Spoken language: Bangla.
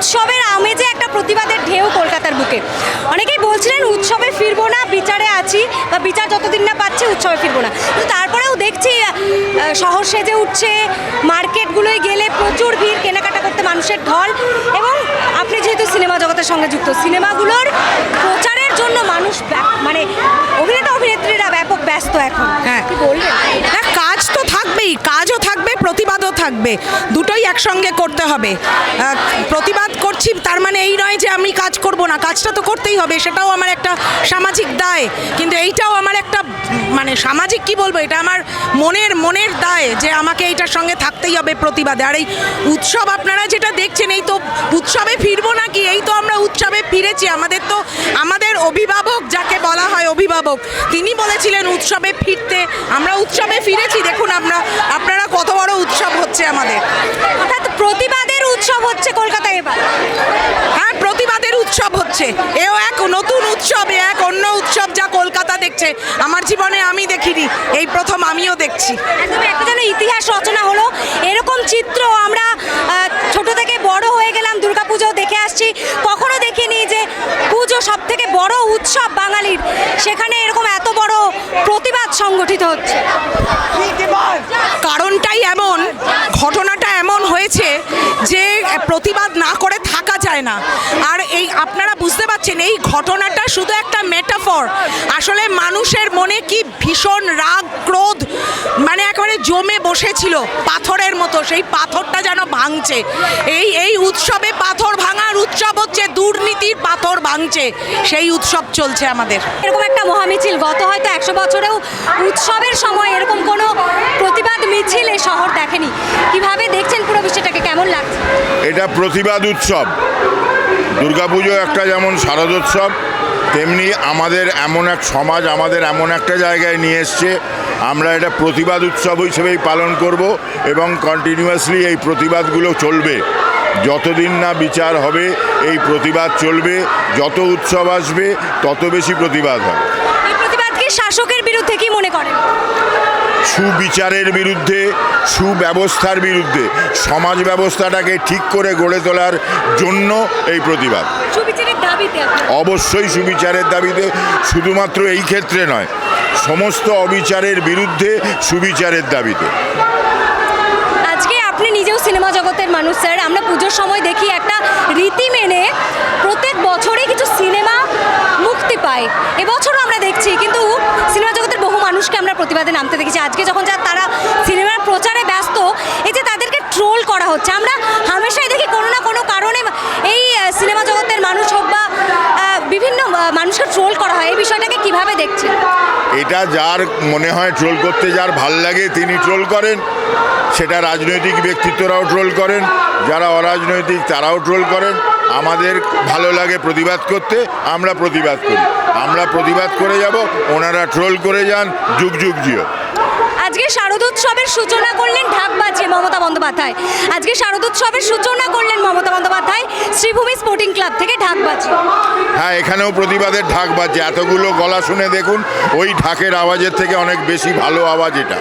উৎসবের আমেজে একটা প্রতিবাদের ঢেউ কলকাতার বুকে। অনেকেই বলছিলেন উৎসবে ফিরবো না বিচারে আছি বা বিচার যতদিন না পাচ্ছি উৎসবে ফিরবো না। কিন্তু তারপরেও দেখছি শহর সেজে উঠছে মার্কেটগুলোয় গেলে প্রচুর ভিড় কেনাকাটা করতে মানুষের ঢল এবং আপনি যেহেতু সিনেমা জগতের সঙ্গে যুক্ত সিনেমাগুলোর প্রচারের জন্য মানুষ মানে অভিনেতা অভিনেত্রীরা ব্যাপক ব্যস্ত এখন। হ্যাঁ। কি বলবেন না কাজ তো থাকবেই কাজও থাকবে প্রতিবাদও থাকবে। দুটোই একসঙ্গে করতে হবে। প্রতিবাদ করছি, তার মানে এই নয় যে আমি কাজ করব না। কাজটা তো করতেই হবে, সেটাও আমার একটা সামাজিক দায়। কিন্তু এইটাও আমার একটা মানে সামাজিক কি বলব, এটা আমার মনের মনের দায় যে আমাকে এইটার সঙ্গে থাকতেই হবে প্রতিবাদে। আর এই উৎসব আপনারা যেটা দেখছেন, এই তো উৎসবে ফিরবো নাকি? এই তো আমরা উৎসবে ফিরেছি। আমাদের তো, আমাদের অভিভাবক যাকে বলা হয় অভিভাবক, তিনি বলেছিলেন উৎসবে ফিরতে। আমরা উৎসবে ফিরেছি, দেখুন আমরা, আপনারা হচ্ছে আমাদের। অর্থাৎ প্রতিবাদের উৎসব হচ্ছে কলকাতায় এবার। হ্যাঁ প্রতিবাদের উৎসব হচ্ছে। এও এক নতুন উৎসব এ এক অন্য উৎসব যা কলকাতা দেখছে। আমার জীবনে আমি দেখিনি এই প্রথম আমিও দেখছি। একদম একটা যেন ইতিহাস রচনা হলো। এরকম চিত্র আমরা ছোট থেকে বড় হয়ে গেলাম দুর্গাপুজো দেখে আসছি। কখনো দেখিনি যে পুজো সব থেকে বড় উৎসব বাঙালির। সেখানে এরকম এত বড় প্রতিবাদ সংগঠিত হচ্ছে। কারণটাই এমন প্রতিবাদ না করে থাকা যায় না। আর এই আপনারা বুঝতে পারছেন, এই ঘটনাটা শুধু একটা মেটাফর আসলে মানুষের মনে কি ভীষণ রাগ, ক্রোধ মানে একেবারে জমে বসেছিল পাথরের মতো। সেই পাথরটা যেন ভাঙছে। এই এই উৎসবে পাথর ভাঙার উৎসব হচ্ছে দুর্নীতির পাথর ভাঙছে। সেই উৎসব চলছে আমাদের। এরকম একটা মহামিছিল গত হয়তো একশো বছরেও উৎসবের সময় এরকম কোনো প্রতিবাদ মিছিল এই শহর দেখেনি। কীভাবে দেখছেন পুরো বিষয়টাকে? কেমন এটা প্রতিবাদ উৎসব। দুর্গাপুজো একটা যেমন শারদোৎসব, তেমনি আমাদের এমন এক সমাজ, আমাদের এমন একটা জায়গায় নিয়ে এসছে। আমরা এটা প্রতিবাদ উৎসব হিসেবেই পালন করব এবং কন্টিনিউয়াসলি এই প্রতিবাদগুলো চলবে। যতদিন না বিচার হবে, এই প্রতিবাদ চলবে, যত উৎসব আসবে, তত বেশি প্রতিবাদ হবে। শাসকের বিরুদ্ধে কি মনে করেন? সুবিচারের বিরুদ্ধে সুব্যবস্থার বিরুদ্ধে সমাজ ব্যবস্থাটাকে ঠিক করে গড়ে তোলার জন্য এই প্রতিবাদ। সুবিচারের দাবিতে অবশ্যই সুবিচারের দাবিতে শুধুমাত্র এই ক্ষেত্রে নয় সমস্ত অবিচারের বিরুদ্ধে সুবিচারের দাবিতে। আজকে আপনি নিজেও সিনেমা জগতের মানুষ স্যার। আমরা পুজোর সময় দেখি একটা রীতি মেনে প্রত্যেক বছরই কিছু সিনেমা মুক্তি পায় এবছরও আমরা দেখছি কিন্তু সিনেমা জগতের বহু মানুষকে আমরা প্রতিবাদে নামতে দেখেছি। আজকে যখন যা তারা সিনেমার প্রচারে ব্যস্ত, এই যে তাদেরকে ট্রোল করা হচ্ছে। আমরা হামেশাই দেখি কোনো না কোনো কারণে এই সিনেমা জগতের মানুষ হোক বা বিভিন্ন মানুষকে ট্রোল করা হয়। এই বিষয়টাকে কীভাবে দেখছেন? এটা যার মনে হয় ট্রোল করতে যার ভালো লাগে, তিনি ট্রোল করেন। সেটা রাজনৈতিক ব্যক্তিত্বরাও ট্রোল করেন। যারা অরাজনৈতিক, তারাও ট্রোল করেন। আমাদের ভালো লাগে প্রতিবাদ করতে আমরা প্রতিবাদ করি। আমরা প্রতিবাদ করে যাব ওনারা ট্রোল করে যান যুগ যুগ জিও। আজকে শারদোৎসবের সূচনা করলেন ঢাক বাজিয়ে মমতা বন্দ্যোপাধ্যায়। আজকে শারদোৎসবের সূচনা করলেন মমতা বন্দ্যোপাধ্যায় শ্রীভূমি স্পোর্টিং ক্লাব থেকে ঢাক বাজিয়ে হ্যাঁ এখানেও প্রতিবাদের ঢাক বাজছে এতগুলো গলা শুনে দেখুন ওই ঢাকের আওয়াজের থেকে অনেক বেশি ভালো আওয়াজ এটা।